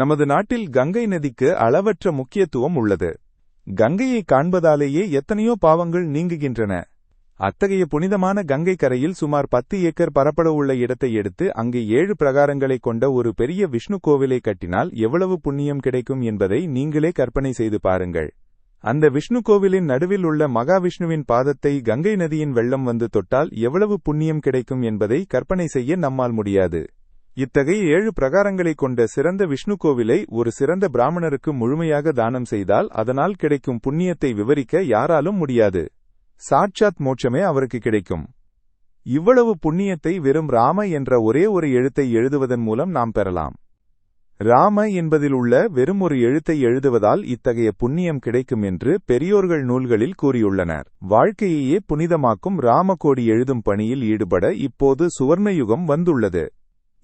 நமது நாட்டில் கங்கை நதிக்கு அளவற்ற முக்கியத்துவம் உள்ளது. கங்கையை காண்பதாலேயே எத்தனையோ பாவங்கள் நீங்குகின்றன. அத்தகைய புனிதமான கங்கை கரையில் சுமார் பத்து ஏக்கர் பரப்பளவுள்ள இடத்தை எடுத்து அங்கே ஏழு பிரகாரங்களைக் கொண்ட ஒரு பெரிய விஷ்ணு கோவிலை கட்டினால் எவ்வளவு புண்ணியம் கிடைக்கும் என்பதை நீங்களே கற்பனை செய்து பாருங்கள். அந்த விஷ்ணு கோவிலின் நடுவில் உள்ள மகாவிஷ்ணுவின் பாதத்தை கங்கை நதியின் வெள்ளம் வந்து தொட்டால் எவ்வளவு புண்ணியம் கிடைக்கும் என்பதை கற்பனை செய்ய நம்மால் முடியாது. இத்தகைய ஏழு பிரகாரங்களைக் கொண்ட சிறந்த விஷ்ணு கோவிலை ஒரு சிறந்த பிராமணருக்கு முழுமையாக தானம் செய்தால் அதனால் கிடைக்கும் புண்ணியத்தை விவரிக்க யாராலும் முடியாது. சாட்சாத் மோட்சமே அவருக்கு கிடைக்கும். இவ்வளவு புண்ணியத்தை வெறும் ராம என்ற ஒரே ஒரு எழுத்தை எழுதுவதன் மூலம் நாம் பெறலாம். ராம என்பதில் உள்ள வெறும் ஒரு எழுத்தை எழுதுவதால் இத்தகைய புண்ணியம் கிடைக்கும் என்று பெரியோர்கள் நூல்களில் கூறியுள்ளனர். வாழ்க்கையையே புனிதமாக்கும் ராமகோடி எழுதும் பணியில் ஈடுபட இப்போது சுவர்ணயுகம் வந்துள்ளது.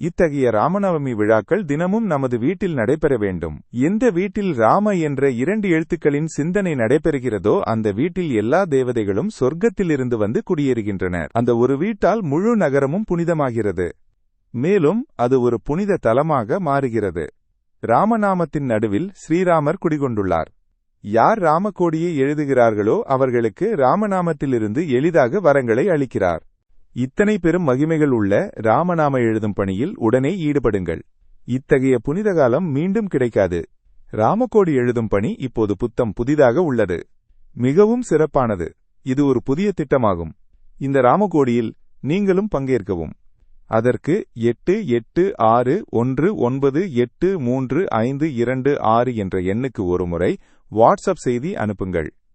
இத்தகைய ராமநவமி விழாக்கள் தினமும் நமது வீட்டில் நடைபெற வேண்டும். எந்த வீட்டில் ராம என்ற இரண்டு எழுத்துக்களின் சிந்தனை நடைபெறுகிறதோ அந்த வீட்டில் எல்லா தேவதைகளும் சொர்க்கத்திலிருந்து வந்து குடியேறுகின்றனர். அந்த ஒரு வீட்டால் முழு நகரமும் புனிதமாகிறது. மேலும் அது ஒரு புனித தலமாக மாறுகிறது. ராமநாமத்தின் நடுவில் ஸ்ரீராமர் குடிகொண்டுள்ளார். யார் ராமகோடியை எழுதுகிறார்களோ அவர்களுக்கு ராமநாமத்திலிருந்து எளிதாக வரங்களை அளிக்கிறார். இத்தனை பெரும் மகிமைகள் உள்ள ராமநாம எழுதும் பணியில் உடனே ஈடுபடுங்கள். இத்தகைய புனித காலம் மீண்டும் கிடைக்காது. ராமகோடி எழுதும் பணி இப்போது புத்தம் புதிதாக உள்ளது. மிகவும் சிறப்பானது. இது ஒரு புதிய திட்டமாகும். இந்த ராமகோடியில் நீங்களும் பங்கேற்கவும். அதற்கு எட்டு எட்டு ஆறு ஒன்று ஒன்பது எட்டு மூன்று ஐந்து இரண்டு ஆறு என்ற எண்ணுக்கு ஒருமுறை வாட்ஸ்அப் செய்தி அனுப்புங்கள்.